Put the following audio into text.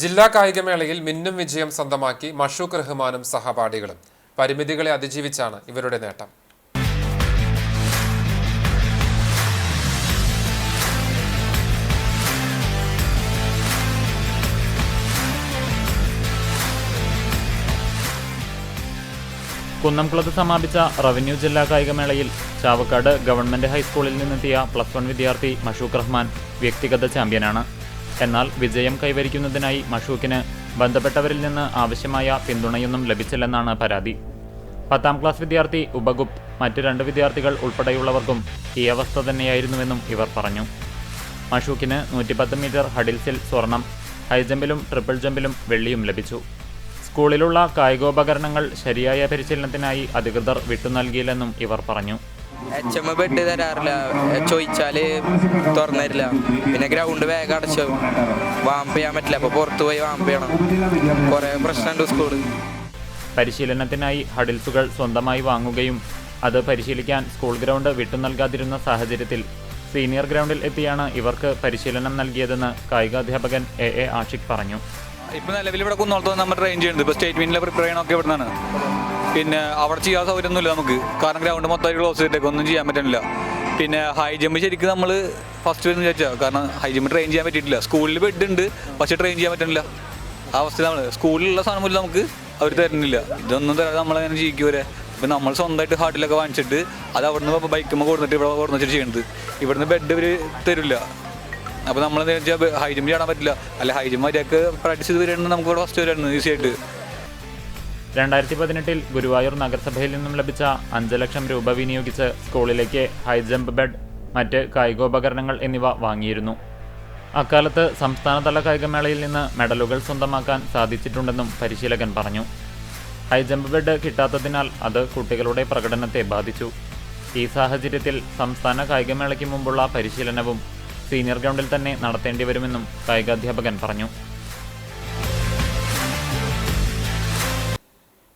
ജില്ലാ കായികമേളയിൽ മിന്നും വിജയം സ്വന്തമാക്കി മഷൂഖ് റഹ്മാനും സഹപാഠികളും. പരിമിതികളെ അതിജീവിച്ചാണ് ഇവരുടെ നേട്ടം. കുന്നംകുളത്ത് സമാപിച്ച റവന്യൂ ജില്ലാ കായികമേളയിൽ ചാവക്കാട് ഗവൺമെന്റ് ഹൈസ്കൂളിൽ നിന്നെത്തിയ പ്ലസ് വൺ വിദ്യാർത്ഥി മഷൂഖ് റഹ്മാൻ വ്യക്തിഗത ചാമ്പ്യനാണ്. എന്നാൽ വിജയം കൈവരിക്കുന്നതിനായി മഷൂഖിന് ബന്ധപ്പെട്ടവരിൽ നിന്ന് ആവശ്യമായ പിന്തുണയൊന്നും ലഭിച്ചില്ലെന്നാണ് പരാതി. പത്താം ക്ലാസ് വിദ്യാർത്ഥി ഉപഗുപ് മറ്റ് രണ്ട് വിദ്യാർത്ഥികൾ ഉൾപ്പെടെയുള്ളവർക്കും ഈ അവസ്ഥ തന്നെയായിരുന്നുവെന്നും ഇവർ പറഞ്ഞു. മഷൂഖിന് നൂറ്റിപ്പത്ത് മീറ്റർ ഹഡിൽസിൽ സ്വർണം ഹൈജമ്പിലും ട്രിപ്പിൾ ജമ്പിലും വെള്ളിയും ലഭിച്ചു. സ്കൂളിലുള്ള കായികോപകരണങ്ങൾ ശരിയായ പരിശീലനത്തിനായി അധികൃതർ വിട്ടു നൽകിയില്ലെന്നും ഇവർ പറഞ്ഞു. എച്ച് എം ബെഡ് തരാറില്ല. ചോദിച്ചാൽ തുറന്നു തരില്ല പിന്നെ ഗ്രൗണ്ട് വേഗം അടച്ചു. വാമ്പ് ചെയ്യാൻ പറ്റില്ല. അപ്പോൾ പുറത്തു പോയി വാമ്പ് ചെയ്യണം. കുറേ പ്രശ്നമുണ്ട് സ്കൂൾ പരിശീലനത്തിനായി ഹഡിൽസുകൾ സ്വന്തമായി വാങ്ങുകയും അത് പരിശീലിക്കാൻ സ്കൂൾ ഗ്രൗണ്ട് വിട്ടു നൽകാതിരുന്ന സാഹചര്യത്തിൽ സീനിയർ ഗ്രൗണ്ടിൽ എത്തിയാണ് ഇവർക്ക് പരിശീലനം നൽകിയതെന്ന് കായികാധ്യാപകൻ എ എ ആഷിഖ് പറഞ്ഞു. ഇപ്പൊ നിലവിൽ ഇവിടെ കുന്നോളത്ത് നമ്മൾ ട്രെയിൻ ചെയ്യുന്നത് ഇപ്പൊ സ്റ്റേറ്റ് മീനിലെ പ്രിപ്പയർ ചെയ്യണമൊക്കെ ഇവിടെ നിന്നാണ് പിന്നെ അവിടെ ചെയ്യാൻ സൗകര്യമൊന്നുമില്ല നമുക്ക്. കാരണം ഗ്രൗണ്ട് മൊത്തമായിട്ട് ക്ലോസ് ചെയ്തിട്ടേക്ക് ഒന്നും ചെയ്യാൻ പറ്റുന്നില്ല പിന്നെ ഹൈ ജമ്പ് ശരിക്കും നമ്മൾ ഫസ്റ്റ് വരുന്ന വിചാരിച്ചാൽ കാരണം ഹൈ ജമ്പ് ട്രെയിൻ ചെയ്യാൻ പറ്റിയിട്ടില്ല. സ്കൂളിൽ ബെഡ് ഉണ്ട് പക്ഷെ ട്രെയിൻ ചെയ്യാൻ പറ്റുന്നില്ല ആ അവസ്ഥ നമ്മൾ സ്കൂളിലുള്ള സാധനം പോലും നമുക്ക് അവർ തരുന്നില്ല ഇതൊന്നും തരാതെ നമ്മളങ്ങനെ ജീവിക്കുവരെ ഇപ്പം നമ്മൾ സ്വന്തമായിട്ട് ഹാർട്ടിലൊക്കെ വാങ്ങിച്ചിട്ട് അത് അവിടുന്ന് ഇപ്പോൾ ബൈക്കുമ്പോൾ കൊടുത്തിട്ട് ഇവിടെ കൊടുത്തിട്ട് ചെയ്യുന്നത് ഇവിടുന്ന് ബെഡ് ഇവർ തരില്ല. അപ്പോൾ നമ്മൾ വെച്ചാൽ ഹൈ ജമ്പ് ചാടാൻ പറ്റില്ല. അല്ല ഹൈ ജമ്പ് മര്യാദയ്ക്ക് പ്രാക്ടീസ് ചെയ്ത് വരികയാണെങ്കിൽ നമുക്ക് ഇവിടെ ഫസ്റ്റ് ഈസി ആയിട്ട്. രണ്ടായിരത്തി പതിനെട്ടിൽ ഗുരുവായൂർ നഗരസഭയിൽ നിന്നും ലഭിച്ച അഞ്ച് ലക്ഷം രൂപ വിനിയോഗിച്ച് സ്കൂളിലേക്ക് ഹൈജമ്പ് ബെഡ് മറ്റ് കായികോപകരണങ്ങൾ എന്നിവ വാങ്ങിയിരുന്നു. അക്കാലത്ത് സംസ്ഥാനതല കായികമേളയിൽ നിന്ന് മെഡലുകൾ സ്വന്തമാക്കാൻ സാധിച്ചിട്ടുണ്ടെന്നും പരിശീലകൻ പറഞ്ഞു. ഹൈജമ്പ് ബെഡ് കിട്ടാത്തതിനാൽ അത് കുട്ടികളുടെ പ്രകടനത്തെ ബാധിച്ചു. ഈ സാഹചര്യത്തിൽ സംസ്ഥാന കായികമേളയ്ക്ക് മുമ്പുള്ള പരിശീലനവും സീനിയർ ഗ്രൗണ്ടിൽ തന്നെ നടത്തേണ്ടി വരുമെന്നും കായികാധ്യാപകൻ പറഞ്ഞു.